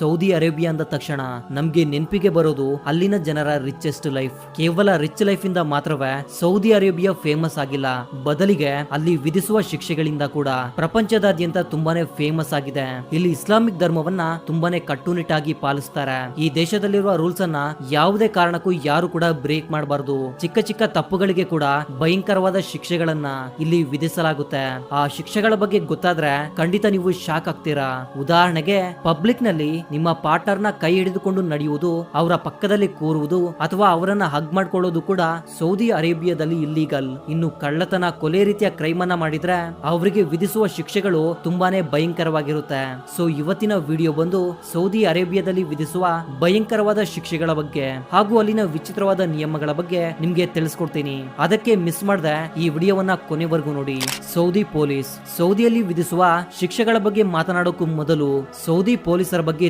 Saudi Arabia ಅಂದ ತಕ್ಷಣ ನಮ್ಗೆ ನೆನಪಿಗೆ ಬರೋದು ಅಲ್ಲಿನ ಜನರ ರಿಚೆಸ್ಟ್ ಲೈಫ್ ಕೇವಲ ರಿಚ್ ಲೈಫ್ ಇಂದ ಮಾತ್ರವೇ ಸೌದಿ ಅರೇಬಿಯಾ ಫೇಮಸ್ ಆಗಿಲ್ಲ. ಬದಲಿಗೆ ಅಲ್ಲಿ ವಿಧಿಸುವ ಶಿಕ್ಷೆಗಳಿಂದ ಕೂಡ ಪ್ರಪಂಚದಾದ್ಯಂತ ತುಂಬಾನೇ ಫೇಮಸ್ ಆಗಿದೆ. ಇಲ್ಲಿ ಇಸ್ಲಾಮಿಕ್ ಧರ್ಮವನ್ನ ತುಂಬಾನೇ ಕಟ್ಟುನಿಟ್ಟಾಗಿ ಪಾಲಿಸ್ತಾರೆ. ಈ ದೇಶದಲ್ಲಿರುವ ರೂಲ್ಸ್ ಅನ್ನ ಯಾವುದೇ ಕಾರಣಕ್ಕೂ ಯಾರು ಕೂಡ ಬ್ರೇಕ್ ಮಾಡಬಾರದು. ಚಿಕ್ಕ ಚಿಕ್ಕ ತಪ್ಪುಗಳಿಗೆ ಕೂಡ ಭಯಂಕರವಾದ ಶಿಕ್ಷೆಗಳನ್ನ ಇಲ್ಲಿ ವಿಧಿಸಲಾಗುತ್ತೆ. ಆ ಶಿಕ್ಷೆಗಳ ಬಗ್ಗೆ ಗೊತ್ತಾದ್ರೆ ಖಂಡಿತ ನೀವು ಶಾಕ್ ಆಗ್ತೀರಾ. ಉದಾಹರಣೆಗೆ ಪಬ್ಲಿಕ್ನಲ್ಲಿ ನಿಮ್ಮ ಪಾರ್ಟ್ನರ್ನ ಕೈ ಹಿಡಿದುಕೊಂಡು ನಡೆಯುವುದು, ಅವರ ಪಕ್ಕದಲ್ಲಿ ಕೂರುವುದು ಅಥವಾ ಅವರನ್ನ ಹಗ್ ಮಾಡ್ಕೊಳ್ಳೋದು ಕೂಡ ಸೌದಿ ಅರೇಬಿಯಾದಲ್ಲಿ ಇಲ್ಲೀಗಲ್ ಇನ್ನು ಕಳ್ಳತನ ಕೊಲೆ ರೀತಿಯ ಕ್ರೈಮ್ ಅನ್ನ ಮಾಡಿದ್ರೆ ಅವರಿಗೆ ವಿಧಿಸುವ ಶಿಕ್ಷೆಗಳು ತುಂಬಾನೇ ಭಯಂಕರವಾಗಿರುತ್ತೆ. ಸೊ ಇವತ್ತಿನ ವಿಡಿಯೋ ಬಂದು ಸೌದಿ ಅರೇಬಿಯಾದಲ್ಲಿ ವಿಧಿಸುವ ಭಯಂಕರವಾದ ಶಿಕ್ಷೆಗಳ ಬಗ್ಗೆ ಹಾಗೂ ಅಲ್ಲಿನ ವಿಚಿತ್ರವಾದ ನಿಯಮಗಳ ಬಗ್ಗೆ ನಿಮ್ಗೆ ತಿಳಿಸ್ಕೊಡ್ತೀನಿ. ಅದಕ್ಕೆ ಮಿಸ್ ಮಾಡದೆ ಈ ವಿಡಿಯೋವನ್ನ ಕೊನೆವರೆಗೂ ನೋಡಿ. Saudi police. ಸೌದಿಯಲ್ಲಿ ವಿಧಿಸುವ ಶಿಕ್ಷೆಗಳ ಬಗ್ಗೆ ಮಾತನಾಡೋಕ್ಕೂ ಮೊದಲು ಸೌದಿ ಪೊಲೀಸರ ಬಗ್ಗೆ